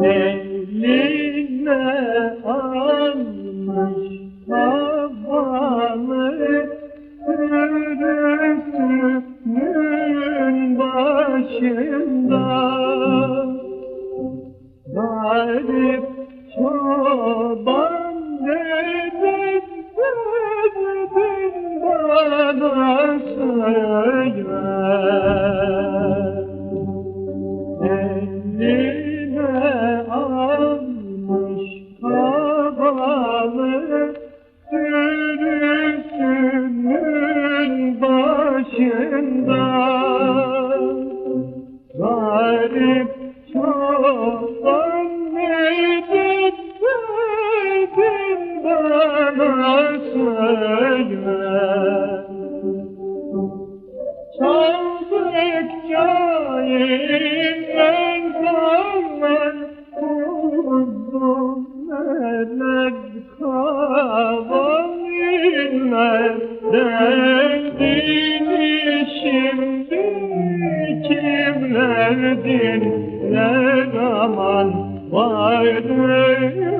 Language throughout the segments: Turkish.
Eline anmış Garip çoban dedin, dedin bana söyle. Eline almış kabalı sürüsünün başında. Kimler dinler aman Vardır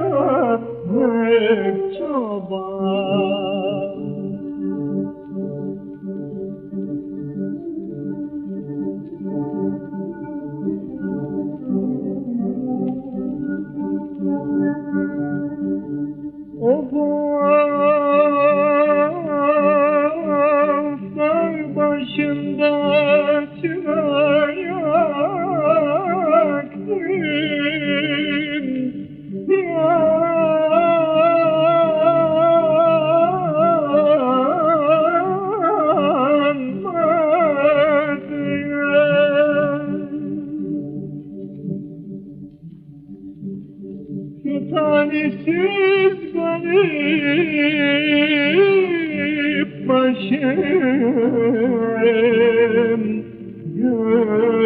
Talihsiz garip başım gülmedi.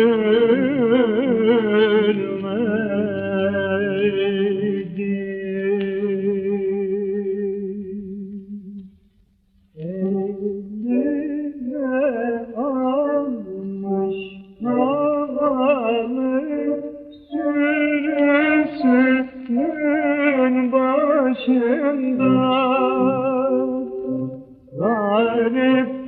Başında Garip